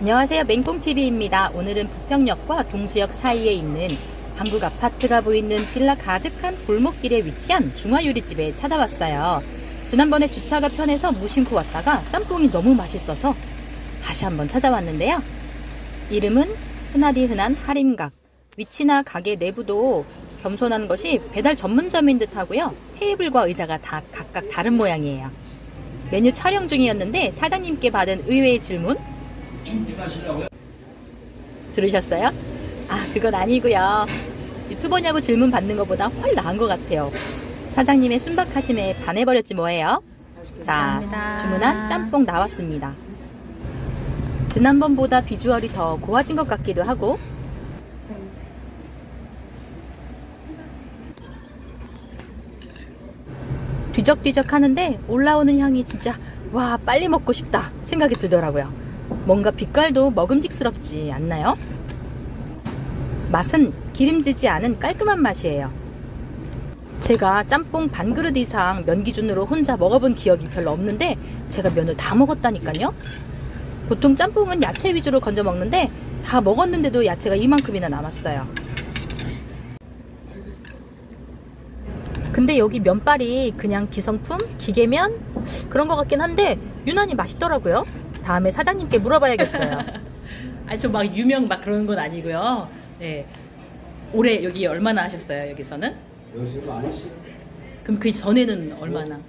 안녕하세요. 맹꽁TV입니다. 오늘은 부평역과 동수역 사이에 있는 한국 아파트가 보이는 빌라 가득한 골목길에 위치한 중화요리집에 찾아왔어요. 지난번에 주차가 편해서 무심코 왔다가 짬뽕이 너무 맛있어서 다시 한번 찾아왔는데요. 이름은 흔하디 흔한 하림각. 위치나 가게 내부도 겸손한 것이 배달 전문점인 듯 하고요. 테이블과 의자가 다 각각 다른 모양이에요. 메뉴 촬영 중이었는데 사장님께 받은 의외의 질문? 들으셨어요? 아, 그건 아니고요. 유튜버냐고 질문 받는 것보다 훨 나은 것 같아요. 사장님의 순박하심에 반해버렸지 뭐예요. 자, 감사합니다. 주문한 짬뽕 나왔습니다. 지난번보다 비주얼이 더 고와진 것 같기도 하고 뒤적뒤적 하는데 올라오는 향이 진짜 와 빨리 먹고 싶다 생각이 들더라고요. 뭔가 빛깔도 먹음직스럽지 않나요? 맛은 기름지지 않은 깔끔한 맛이에요. 제가 짬뽕 반 그릇 이상 면 기준으로 혼자 먹어본 기억이 별로 없는데 제가 면을 다 먹었다니까요. 보통 짬뽕은 야채 위주로 건져 먹는데 다 먹었는데도 야채가 이만큼이나 남았어요. 근데 여기 면발이 그냥 기성품, 기계면 그런 것 같긴 한데 유난히 맛있더라고요. 다음에 사장님께 물어봐야겠어요. 아니 저 막 유명 막 그런 건 아니고요. 네. 올해 여기 얼마나 하셨어요 여기서는? 요즘 아니시 그럼 그 전에는 얼마나?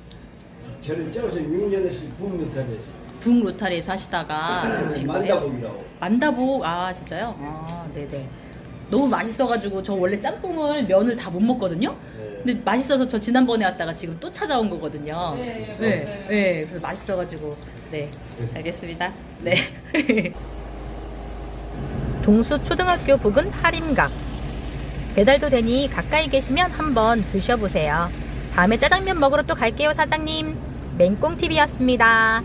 저는 저기서 6년씩 붐듯하게 북 로타리에서 하시다가? 만다복이라고 만다복 아 진짜요? 아 네네. 너무 맛있어가지고 저 원래 짬뽕을 면을 다 못 먹거든요. 네. 근데 맛있어서 저 지난번에 왔다가 지금 또 찾아온 거거든요. 네, 네, 맞아요. 네, 그래서 맛있어가지고 네, 알겠습니다. 네. 동수 초등학교 부근 하림각. 배달도 되니 가까이 계시면 한번 드셔보세요. 다음에 짜장면 먹으러 또 갈게요, 사장님. 맹꽁TV였습니다.